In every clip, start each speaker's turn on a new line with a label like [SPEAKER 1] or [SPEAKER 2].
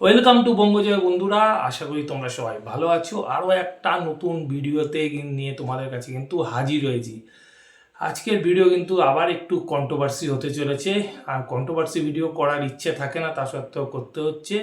[SPEAKER 1] Welcome to বঙ্গজয় বন্ধুরা। আশা করি তোমরা সবাই ভালো আছো। আরও একটা নতুন ভিডিওতে নিয়ে তোমাদের কাছে কিন্তু হাজির হয়েছি। আজকের ভিডিও কিন্তু আবার একটু কন্ট্রোভার্সি হতে চলেছে। আর কন্ট্রোভার্সি ভিডিও করার ইচ্ছে থাকে না, তা সত্ত্বেও করতে হচ্ছে।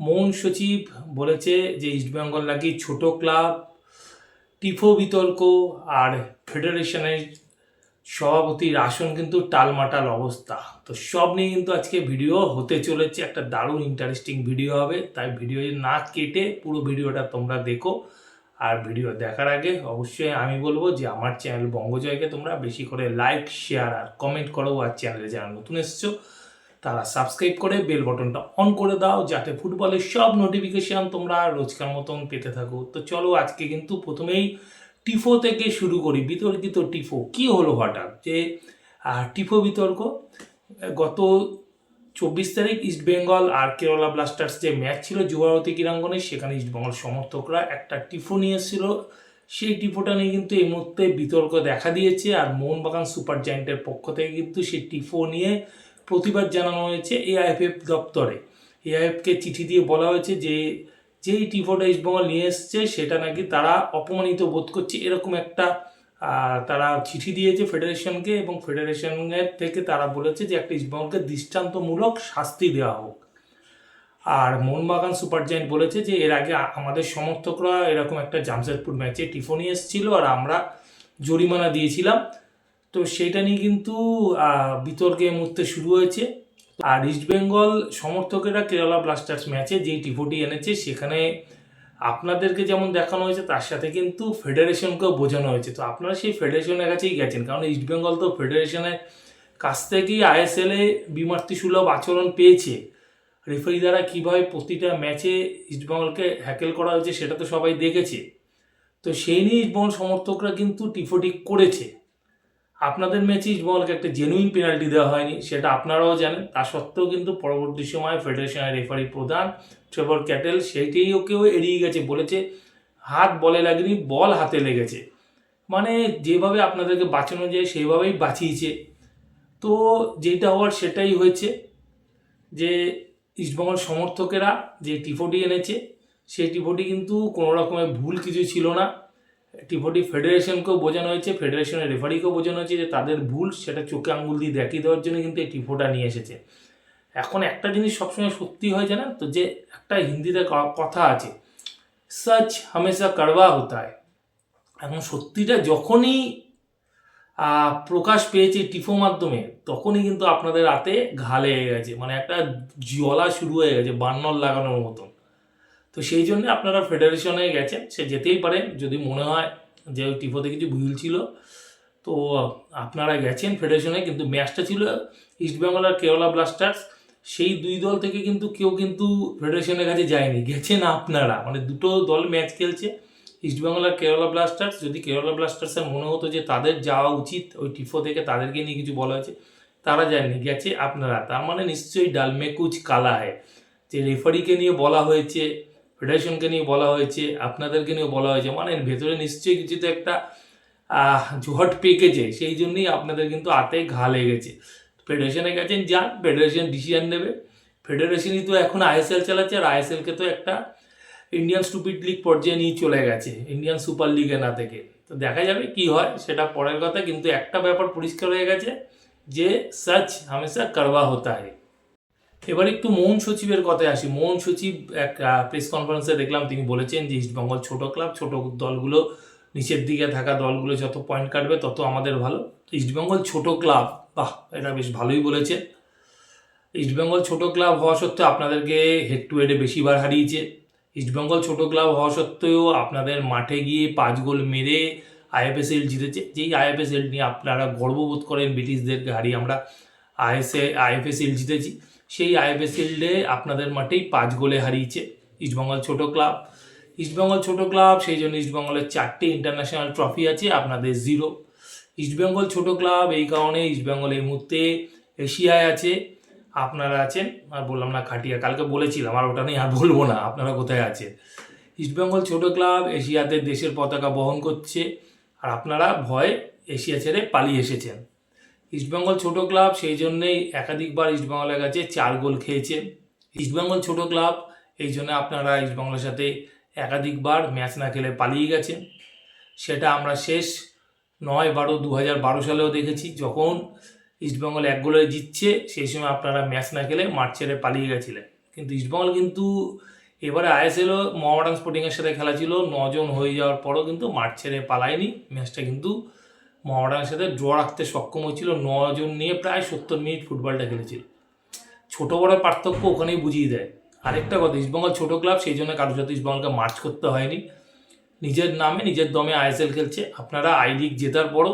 [SPEAKER 1] মৌন সচিব বলেছে যে ইস্টবেঙ্গল নাকি ছোট ক্লাব টিফো বিতর্ক, আর ফেডারেশনের সভাপতির আসন কিন্তু টালমাটাল অবস্থা। তো সব নিয়ে কিন্তু আজকে ভিডিও হতে চলেছে। একটা দারুণ ইন্টারেস্টিং ভিডিও হবে। তাই ভিডিও না কেটে পুরো ভিডিওটা তোমরা দেখো। আর ভিডিও দেখার আগে অবশ্যই আমি বলব যে আমার চ্যানেল বঙ্গজয়কে তোমরা বেশি করে লাইক শেয়ার আর কমেন্ট করো আর চ্যানেলে যারা নতুন এসছো, তারা সাবস্ক্রাইব করে বেল বটনটা অন করে দাও যাতে ফুটবলের সব নোটিফিকেশান তোমরা রোজকার মতন পেতে থাকো। তো চলো আজকে কিন্তু প্রথমেই টিফো থেকে শুরু করি, বিতর্কিত টিফো কি হলো হঠাৎ? যে টিফো বিতর্ক, গত চব্বিশ তারিখ ইস্ট বেঙ্গল আর কেরালা ব্লাস্টার্স যে ম্যাচ ছিল যুবভারতী ক্রীড়াঙ্গনে সেখানে ইস্ট বেঙ্গল সমর্থকরা একটা টিফো নিয়ে এসেছিল। সেই টিফোটা নিয়ে কিন্তু এই মুহূর্তে বিতর্ক দেখা দিয়েছে আর মোহনবাগান সুপার জায়েন্টের পক্ষ থেকে কিন্তু সেই টিফো নিয়ে প্রতিবাদ জানানো হয়েছে এআইএফএফ দপ্তরে। এআইএফকে চিঠি দিয়ে বলা হয়েছে যে যেই টিফোটা ইস্টবেঙ্গল নিয়ে এসছে, সেটা নাকি তারা অপমানিত বোধ করছে। এরকম একটা তারা চিঠি দিয়েছে ফেডারেশনকে এবং ফেডারেশনের থেকে তারা বলেছে যে একটা ইস্টবেঙ্গলকে দৃষ্টান্তমূলক শাস্তি দেওয়া হোক। আর মোহনবাগান সুপার জায়েন্ট বলেছে যে এর আগে আমাদের সমর্থকরা এরকম একটা জামশেদপুর ম্যাচে টিফো নিয়ে এসেছিল আর আমরা জরিমানা দিয়েছিলাম। তো সেটা নিয়ে কিন্তু বিতর্কে মুহূর্তে শুরু হয়েছে। আর ইস্টবেঙ্গল সমর্থকেরা কেরালা ব্লাস্টার্স ম্যাচে যেই টিফোটি এনেছে, সেখানে আপনাদেরকে যেমন দেখানো হয়েছে, তার সাথে কিন্তু ফেডারেশনকেও বোঝানো হয়েছে। তো আপনারা সেই ফেডারেশনের কাছেই গেছেন, কারণ ইস্টবেঙ্গল তো ফেডারেশনের কাছ থেকেই আইএসএলে বিমার্তি সুলভ আচরণ পেয়েছে। রেফারি দ্বারা কীভাবে প্রতিটা ম্যাচে ইস্টবেঙ্গলকে হ্যাকেল করা হয়েছে, সেটা তো সবাই দেখেছে। তো সেই নিয়ে ইস্টবেঙ্গল সমর্থকরা কিন্তু টিফোটি করেছে। আপনাদের ম্যাচে ইস্টবেঙ্গলকে একটা জেনুইন পেনাল্টি দেওয়া হয়নি, সেটা আপনারাও জানেন। তা সত্ত্বেও কিন্তু পরবর্তী সময় ফেডারেশনের রেফারি প্রধান ট্রেভর ক্যাটেল সেইটাই ওকেও এড়িয়ে গেছে, বলেছে, হাত বলে লাগেনি বল হাতে লেগেছে। মানে যেভাবে আপনাদেরকে বাঁচানো যায়, সেইভাবেই বাঁচিয়েছে। তো যেটা হওয়ার সেটাই হয়েছে যে ইস্টবেঙ্গল সমর্থকেরা যে টিফোটি এনেছে, সেই টিফোটি কিন্তু কোনো রকমের ভুল কিছু ছিল না। টিফোটি ফেডারেশনকেও বোঝানো হয়েছে ফেডারেশনের রেফারিকেও বোঝানো হয়েছে যে তাদের ভুল সেটা চোখে আঙুল দিয়ে দেখিয়ে দেওয়ার জন্য কিন্তু এই টিফোটা নিয়ে এসেছে। এখন একটা জিনিস সবসময় সত্যি হয় জানেন তো, যে একটা হিন্দিতে কথা আছে, সচ হামেশা কড়বা হতা এখন সত্যিটা যখনই প্রকাশ পেয়েছে টিফো মাধ্যমে, তখনই কিন্তু আপনাদের হাতে ঘা লেগে গেছে মানে একটা জলা শুরু হয়ে গেছে বান্নর লাগানোর মতন। তো সেই জন্য আপনারা ফেডারেশনে গেছেন, সে যেতেই পারেন। যদি মনে হয় যে ওই টিফোতে কিছু ভুল ছিল, তো আপনারা গেছেন ফেডারেশনে কিন্তু ম্যাচটা ছিল ইস্টবেঙ্গল আর কেরালা ব্লাস্টার্স সেই দুই দল থেকে কিন্তু কেউ কিন্তু ফেডারেশনের কাছে যায়নি, গেছেন আপনারা। মানে দুটো দল ম্যাচ খেলছে ইস্টবেঙ্গল আর কেরালা ব্লাস্টার্স যদি কেরালা ব্লাস্টার্সের মনে হতো যে তাদের যাওয়া উচিত, ওই টিফো থেকে তাদেরকে নিয়ে কিছু বলা হয়েছে, তারা যায়নি, গেছে আপনারা। তার মানে নিশ্চয়ই ডালমে কুচ কালা হয় যে রেফারিকে নিয়ে বলা হয়েছে ফেডারেশনকে নিয়ে বলা হয়েছে, আপনাদেরকে নিয়ে বলা হয়েছে। মানে ভেতরে নিশ্চয়ই কিছু তো একটা জট পেকেছে, সেই জন্যই আপনাদের কিন্তু হাতে ঘা লেগেছে। ফেডারেশনে গেছেন, যান, ফেডারেশন ডিসিশন নেবে। ফেডারেশনই তো এখন আইএসএল চালাচ্ছে, আর আইএসএলকে তো একটা ইন্ডিয়ান স্টুপিড লিগ পর্যায়ে নিয়ে চলে গেছে, ইন্ডিয়ান সুপার লিগে না থেকে। তো দেখা যাবে কি হয়, সেটা পরের কথা, কিন্তু একটা ব্যাপার পরিষ্কার হয়ে গেছে যে, সচ হামেশা করবা হতা হয় এবার একটু মোহন সচিবের কথায় আসি। মোহন সচিব এক প্রেস কনফারেন্সে দেখলাম তিনি বলেছেন যে ইস্টবেঙ্গল ছোট ক্লাব ছোট দলগুলো, নিচের দিকে থাকা দলগুলো যত পয়েন্ট কাটবে, তত আমাদের ভালো। ইস্টবেঙ্গল ছোট ক্লাব বাহ, এটা বেশ ভালোই বলেছে। ইস্টবেঙ্গল ছোট ক্লাব হওয়া সত্ত্বেও আপনাদেরকে হেড টু হেডে বেশিবার হারিয়েছে। ইস্টবেঙ্গল ছোট ক্লাব হওয়া সত্ত্বেও আপনাদের মাঠে গিয়ে পাঁচ গোল মেরে আইএফএসএল জিতেছে। যেই আইএফএসএল নিয়ে আপনারা গর্ববোধ করেন ব্রিটিশদেরকে হারিয়ে আমরা আইএসএ আইএফএসএল জিতেছি। সেই আইএফএসএলে আপনাদের মাঠেই পাঁচ গোলে হারিয়েছে ইস্টবেঙ্গল ছোট ক্লাব। ইস্টবেঙ্গল ছোট ক্লাব, সেই জন্য ইস্টবেঙ্গলের চারটে ইন্টারন্যাশনাল ট্রফি আছে, আপনাদের জিরো ইস্টবেঙ্গল ছোট ক্লাব, এই কারণে ইস্টবেঙ্গল এই মুহূর্তে এশিয়ায় আছে। আপনারা আছেন, আর বললাম না খাটিয়া, কালকে বলেছিলাম, আর ওটা নিয়ে আর বলব না, আপনারা কোথায় আছেন? ইস্টবেঙ্গল ছোট ক্লাব এশিয়াতে দেশের পতাকা বহন করছে, আর আপনারা ভয় এশিয়া ছেড়ে পালিয়ে এসেছেন। ইস্টবেঙ্গল ছোট ক্লাব সেই জন্যেই একাধিকবার ইস্টবেঙ্গলের কাছে চার গোল খেয়েছে। ইস্টবেঙ্গল ছোট ক্লাব এই জন্য আপনারা ইস্টবেঙ্গলের সাথে একাধিকবার ম্যাচ না খেলে পালিয়ে গেছেন সেটা আমরা শেষ নয় বারো দু হাজার বারো সালেও দেখেছি, যখন ইস্টবেঙ্গল এক গোলে জিতছে, সেই সময় আপনারা ম্যাচ না খেলে মাঠ ছেড়ে পালিয়ে গেছিলেন। কিন্তু ইস্টবেঙ্গল কিন্তু এবারে আইএসএলও মোহামেডান স্পোর্টিংয়ের সাথে খেলা ছিল, নজন হয়ে যাওয়ার পরও কিন্তু মাঠ ছেড়ে পালায়নি। ম্যাচটা কিন্তু মোহামেডানের সাথে ড্র রাখতে সক্ষম হয়েছিল নজন নিয়ে প্রায় সত্তর মিনিট ফুটবলটা খেলেছিল। ছোটো বড় পার্থক্য ওখানেই বুঝিয়ে দেয়। আরেকটা কথা ইস্টবেঙ্গল ছোটো ক্লাব সেই জন্য কারোর সাথে ইস্টবেঙ্গলকে মার্চ করতে হয়নি। নিজের নামে, নিজের দমে আইএসএল খেলছে। আপনারা আই লিগ জেতার পরও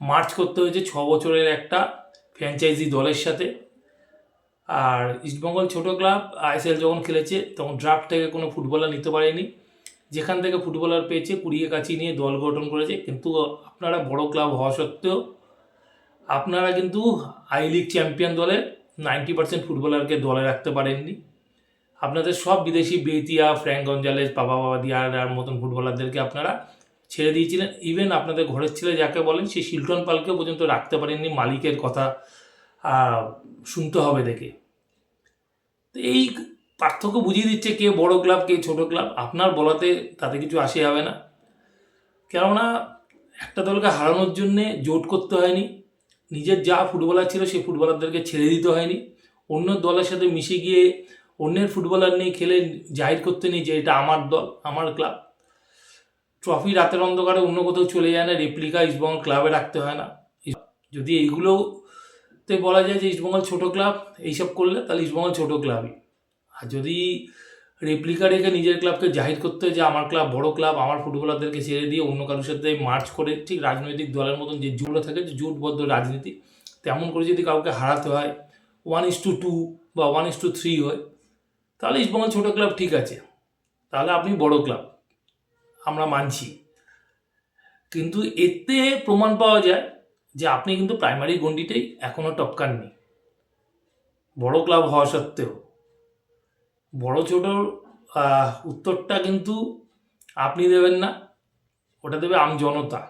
[SPEAKER 1] মার্চ করতে হয়েছে ছ বছরের একটা ফ্র্যাঞ্চাইজি দলের সাথে। আর ইস্টবেঙ্গল ছোটো ক্লাব আইএসএল যখন খেলেছে, তখন ড্রাফট থেকে কোনো ফুটবলার নিতে পারেনি। যেখান থেকে ফুটবলার পেয়েছে কুড়িয়ে কাছি নিয়ে দল গঠন করেছে। কিন্তু আপনারা বড় ক্লাব হওয়া সত্ত্বেও আপনারা কিন্তু আই লিগ চ্যাম্পিয়ন দলে নাইনটি পার্সেন্ট ফুটবলারকে দলে রাখতে পারেননি। আপনাদের সব বিদেশি বেতিয়া, ফ্র্যাঙ্ক গঞ্জালেস বাবা বাবা দিয়ার মতন ফুটবলারদেরকে আপনারা ছেড়ে দিয়েছিলেন। ইভেন আপনাদের ঘরের ছেলে যাকে বলেন সেই শিল্টন পালকেও পর্যন্ত রাখতে পারেননি। মালিকের কথা শুনতে হবে দেখে। তো এই পার্থক্য বুঝিয়ে দিচ্ছে কে বড় ক্লাব, কে ছোট ক্লাব। আপনার বলাতে তাতে কিছু আসে যাবে না। কেননা একটা দলকে হারানোর জন্যে জোট করতে হয়নি। নিজের যা ফুটবলার ছিল সেই ফুটবলারদেরকে ছেড়ে দিতে হয়নি। অন্য দলের সাথে মিশে গিয়ে অন্যের ফুটবলার নিয়ে খেলে জাহির করতে নেই যে এটা আমার দল, আমার ক্লাব। ট্রফি রাতের অন্ধকারে অন্য কোথাও চলে যায় না। রেপ্লিকা ইস্টবেঙ্গল ক্লাবে রাখতে হয় না। যদি এইগুলোতে বলা যায় যে ইস্টবেঙ্গল ছোট ক্লাব, এইসব করলে তাহলে ইস্টবেঙ্গল ছোট ক্লাবই। আর যদি রেপ্লিকা রেখে নিজের ক্লাবকে জাহির করতে হয় যে আমার ক্লাব বড় ক্লাব আমার ফুটবলারদেরকে ছেড়ে দিয়ে অন্য কারোর সাথে মার্চ করে ঠিক রাজনৈতিক দলের মতন যে জোটে থাকে, যে জুটবদ্ধ রাজনীতি, তেমন করে যদি কাউকে হারাতে হয় ওয়ান ইস টু টু বা ওয়ান ইস টু থ্রি হয়, তাহলে ইস্টবেঙ্গল ছোটো ক্লাব ঠিক আছে। তাহলে আপনি বড় ক্লাব আমরা মানছি। কিন্তু এতে প্রমাণ পাওয়া যায় যে আপনি কিন্তু প্রাইমারি গণ্ডিতেই এখনও টপকাননি। বড় ক্লাব হওয়া সত্ত্বেও। বড় ছোট উত্তরটা কিন্তু আপনি দেবেন না, ওটা দেবে আম জনতা।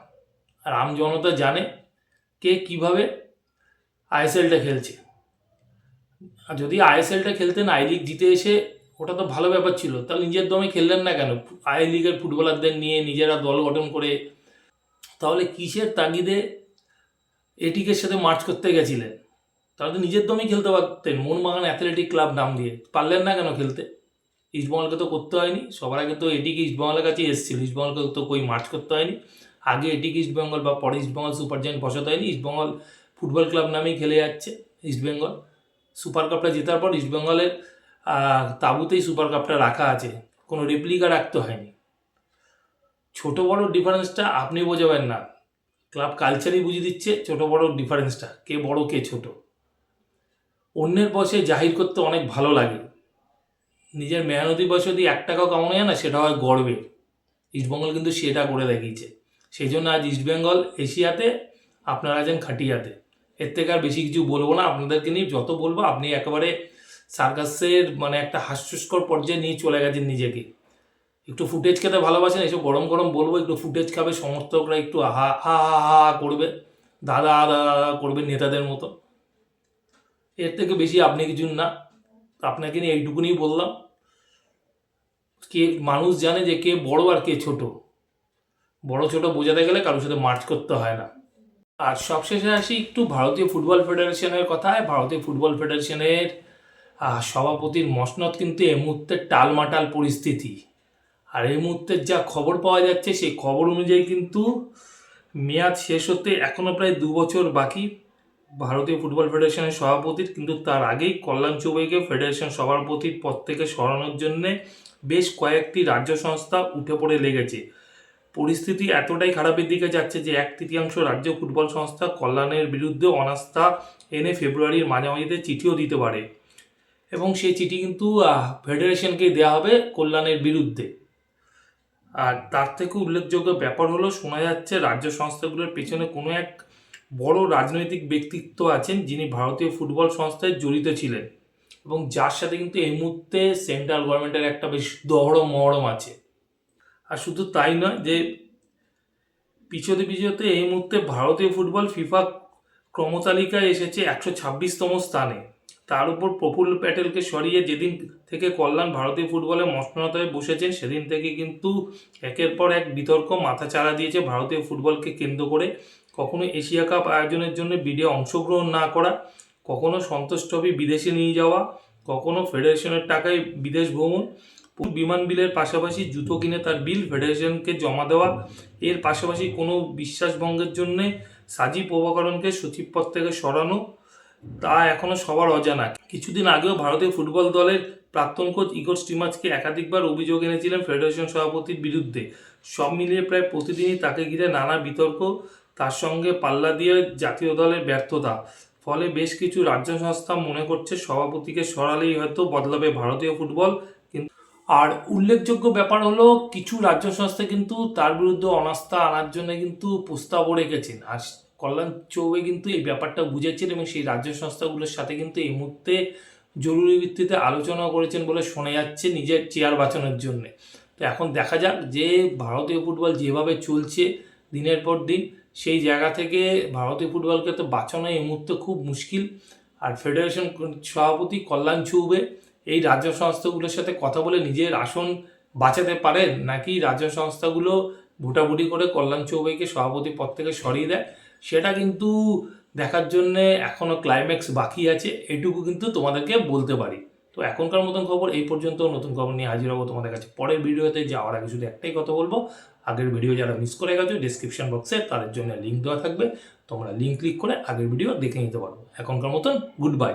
[SPEAKER 1] আর আম জনতা জানে কে কীভাবে আইএসএলটা খেলছে। আর যদি আইএসএলটা খেলতেন আই লিগ জিতে এসে ওটা তো ভালো ব্যাপার ছিল, তাহলে নিজের দমে খেললেন না কেন? আই লিগের ফুটবলারদের নিয়ে নিজেরা দল গঠন করে তাহলে কিসের তাগিদে এটিকের সাথে মার্চ করতে গেছিলেন? তাহলে তো নিজের দমই খেলতে পারতেন। মোহনবাগান অ্যাথলেটিক ক্লাব নাম দিয়ে। পারলেন না কেন খেলতে? ইস্টবেঙ্গলকে তো করতে হয়নি। সবার আগে তো এটিকে ইস্টবেঙ্গলের কাছে এসেছিল। ইস্টবেঙ্গলকে তো কই মার্চ করতে হয়নি। আগে এটিকে ইস্টবেঙ্গল বা পরে ইস্টবেঙ্গল সুপার জায়েন্ট বসাতে হয়নি। ইস্টবেঙ্গল ফুটবল ক্লাব নামেই খেলে যাচ্ছে ইস্টবেঙ্গল সুপার কাপটা জেতার পর ইস্টবেঙ্গলের তাঁবুতেই সুপার কাপটা রাখা আছে। কোনো রেপ্লিকা রাখতে হয়নি। ছোট বড় ডিফারেন্সটা আপনি বোঝাবেন না। ক্লাব কালচারই বুঝিয়ে দিচ্ছে ছোট বড় ডিফারেন্সটা কে বড়, কে ছোট। অন্যের বসে জাহির করতে অনেক ভালো লাগে। নিজের মেহনতি বয়সে যদি এক টাকাও কামানো যায় না, সেটা হয় গর্বে ইস্টবেঙ্গল কিন্তু সেটা করে দেখিয়েছে। সেই জন্য আজ ইস্টবেঙ্গল এশিয়াতে আপনারা আছেন খাটিয়াতে। এর থেকে আর বেশি কিছু বলব না। আপনাদেরকে নিয়ে যত বলব, আপনি একেবারে সার্কাসের মানে একটা হাস্যস্কর পর্যায়ে নিয়ে চলে গেছেন নিজেকে। একটু ফুটেজ খেতে ভালোবাসেন এসব গরম গরম বলব, একটু ফুটেজ খাবে, সমর্থকরা একটু হা হা হা হা, করবে। দাদা দাদা দাদা, করবে নেতাদের মতো। এর থেকে বেশি আপনি কিছু না। আপনাকে নিয়ে এইটুকুনি বললাম। কে মানুষ জানে যে কে বড় আর কে ছোট। বড় ছোট বোঝাতে গেলে কারোর সাথে মার্চ করতে হয় না। আর সবশেষে আসি একটু ভারতীয় ফুটবল ফেডারেশনের কথায়। ভারতীয় ফুটবল ফেডারেশনের সভাপতির মসনদ কিন্তু এই মুহূর্তে টালমাটাল পরিস্থিতি। আর এই মুহূর্তে যা খবর পাওয়া যাচ্ছে, সেই খবর অনুযায়ী কিন্তু মেয়াদ শেষ হতে এখনও প্রায় দু বছর বাকি। ভারতীয় ফুটবল ফেডারেশনের সভাপতির, কিন্তু তার আগেই কল্যাণ চৌবেকে ফেডারেশন সভাপতির পদ থেকে সরানোর জন্যে বেশ কয়েকটি রাজ্য সংস্থা উঠে পড়ে লেগেছে। পরিস্থিতি এতটাই খারাপের দিকে যাচ্ছে যে এক তৃতীয়াংশ রাজ্য ফুটবল সংস্থা কল্যাণের বিরুদ্ধে অনাস্থা এনে ফেব্রুয়ারির মাঝামাঝিতে চিঠিও দিতে পারে। এবং সেই চিঠি কিন্তু ফেডারেশনকে দেওয়া হবে কল্যাণের বিরুদ্ধে। আর তার থেকে উল্লেখযোগ্য ব্যাপার হলো, শোনা যাচ্ছে রাজ্য সংস্থাগুলোর পেছনে কোনো এক বড় রাজনৈতিক ব্যক্তিত্ব আছেন যিনি ভারতীয় ফুটবল সংস্থায় জড়িত ছিলেন। এবং যার সাথে কিন্তু এই মুহূর্তে সেন্ট্রাল গভর্নমেন্টের একটা বেশ দহরম মহরম আছে। আর শুধু তাই নয় যে, পিছতে পিছতে এই মুহূর্তে ভারতীয় ফুটবল ফিফা ক্রমতালিকায় এসেছে একশো ছাব্বিশতম স্থানে। তার উপর প্রফুল্ল প্যাটেলকে সরিয়ে যেদিন থেকে কল্যাণ ভারতীয় ফুটবলে মসনতায় বসেছেন, সেদিন থেকে কিন্তু একের পর এক বিতর্ক মাথা চাড়া দিয়েছে ভারতীয় ফুটবলকে কেন্দ্র করে। কখনো এশিয়া কাপ আয়োজনের জন্য বিডে অংশগ্রহণ না করা, কখনো সন্তোষ ট্রফি বিদেশে নিয়ে যাওয়া, কখনো ফেডারেশনের টাকায় বিদেশ ভ্রমণ বিমান বিলের পাশাপাশি জুতো কিনে তার বিল ফেডারেশনকে জমা দেওয়া, এর পাশাপাশি কোনো বিশ্বাসভঙ্গের জন্যে সাজি প্রভাকরণকে সচিব পদ থেকে সরানো, তা এখনও সবার অজানা। কিছুদিন আগেও ভারতীয় ফুটবল দলের প্রাক্তন কোচ ইগোর স্টিমাচকে একাধিকবার অভিযোগ এনেছিলেন ফেডারেশন সভাপতির বিরুদ্ধে। সব মিলিয়ে প্রায় প্রতিদিনই তাকে ঘিরে নানা বিতর্ক তার সঙ্গে পাল্লা দিয়ে জাতীয় দলের ব্যর্থতা। ফলে বেশ কিছু রাজ্য সংস্থা মনে করছে সভাপতিকে সরালেই হয়তো বদলাবে ভারতীয় ফুটবল, কিন্তু আর উল্লেখযোগ্য ব্যাপার হলো কিছু রাজ্য সংস্থা কিন্তু তার বিরুদ্ধে অনাস্থা আনার জন্য কিন্তু প্রস্তাবও রেখেছেন। আর কল্যাণ চৌবে কিন্তু এই ব্যাপারটা বুঝেছেন এবং সেই রাজ্য সংস্থাগুলোর সাথে কিন্তু এই মুহূর্তে জরুরি ভিত্তিতে আলোচনা করেছেন বলে শোনা যাচ্ছে নিজের চেয়ার বাঁচানোর জন্যে। তো এখন দেখা যাক যে ভারতীয় ফুটবল যেভাবে চলছে দিনের পর দিন সেই জায়গা থেকে ভারতীয় ফুটবলকে তো বাঁচানো এই মুহূর্তে খুব মুশকিল। আর ফেডারেশন সভাপতি কল্যাণ চৌবে এই রাজ্য সংস্থাগুলোর সাথে কথা বলে নিজের আসন বাঁচাতে পারেন নাকি রাজ্য সংস্থাগুলো ভোটাভুটি করে কল্যাণ চৌবেকে সভাপতি পদ থেকে সরিয়ে দেয়? সেটা কিন্তু দেখার জন্য এখনও ক্লাইম্যাক্স বাকি আছে। এটুকু কিন্তু তোমাদেরকে বলতে পারি। তো এখনকার মতন খবর এই পর্যন্ত। নতুন খবর নিয়ে হাজির হব তোমাদের কাছে। পরের ভিডিওতে যাওয়ার আগে শুধু একটাই কথা বলব। আগের ভিডিও যারা মিস করে গেছো ডিসক্রিপশন বক্সে তাদের জন্য লিঙ্ক দেওয়া থাকবে। তোমরা লিঙ্ক ক্লিক করে আগের ভিডিও দেখে নিতে পারো। এখনকার মতন গুড বাই